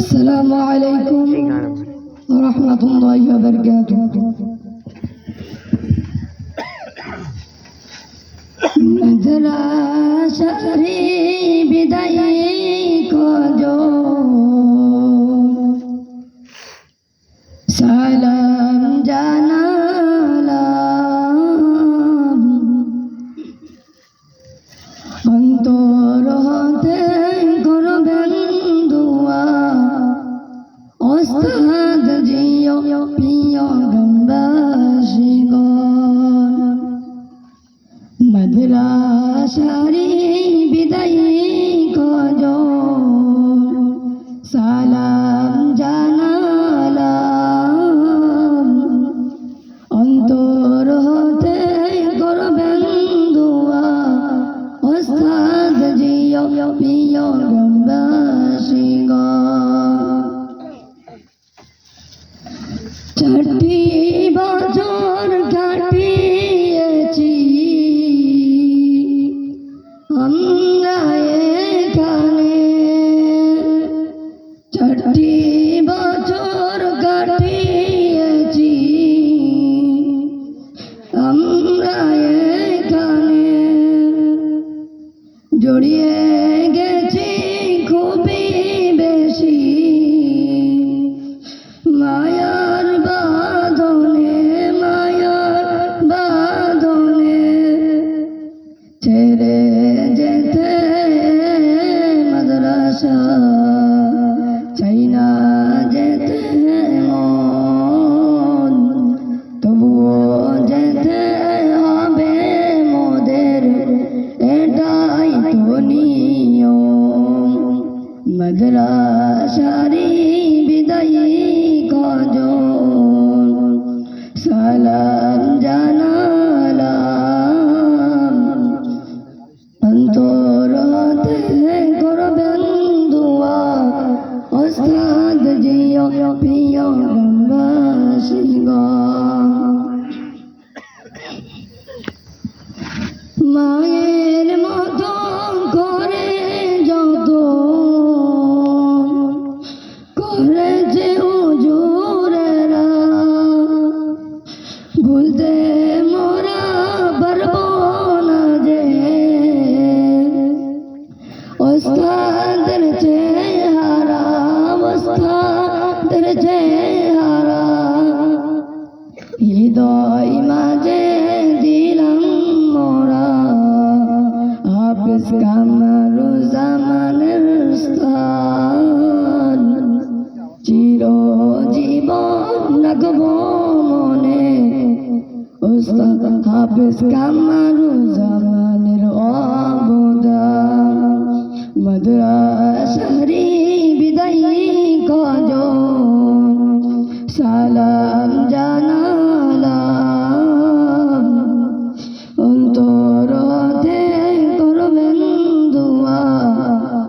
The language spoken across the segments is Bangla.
السلام عليكم ورحمة الله وبركاته. مثل شعري بدائی کو جو سلام جانا لام انتو প্রিয় গম্বাসীগণ মধুরা বিদায় চারটি বছর কাটিয়েছি। আমরা এখানে চারটি বছর কাটিয়েছি। আমরা এখানে জড়িয়ে গেছি My. হাফিজ কামারু জামানের অবদান। মাদ্রাসারি বিদায়ী কজ সালাম জানালাম। অন্তরতে করবেন দুয়া।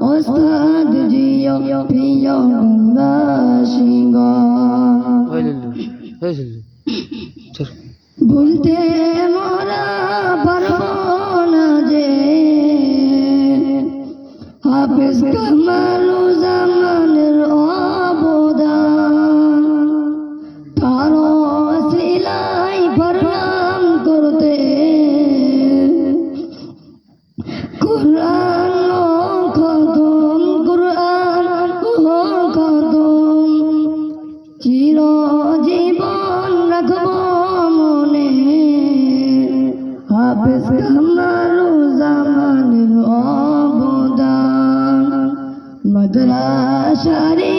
ওস্তাদ জিও প্রিয় গম্বাসীগণ ভুলতে মোরা পারব না যে। হাফিজ কামালু জামানের অবদান। তারও সিলাই প্রণাম করতে। কুরআন মাদ্রাসারি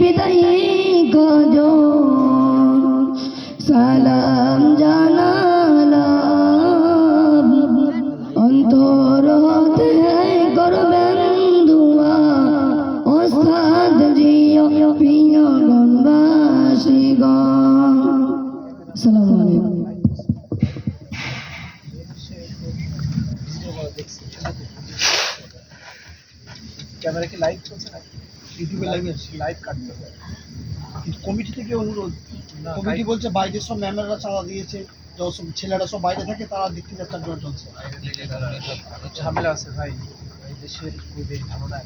বিদায়ী গজ। সালাম জানালাম। অন্তর হতে করবেন দুয়া ওস্তাদ জিও, প্রিয় গণবাসীগণ আসসালামু আলাইকুম। ক্যামেরা কি লাইভ চলছে না সিটিপি লাইনে লাইট কাটতে হবে। কমিটি থেকে অনুরোধ? কমিটি বলছে বাইরের সব ম্যামেরা চাঁদা দিয়েছে সব ছেলেরা সব বাইরে থাকে তারা দেখতে যাচ্ছে জল চলছে। ঝামেলা আছে ভাই। দেশের খুবই ঝামেলা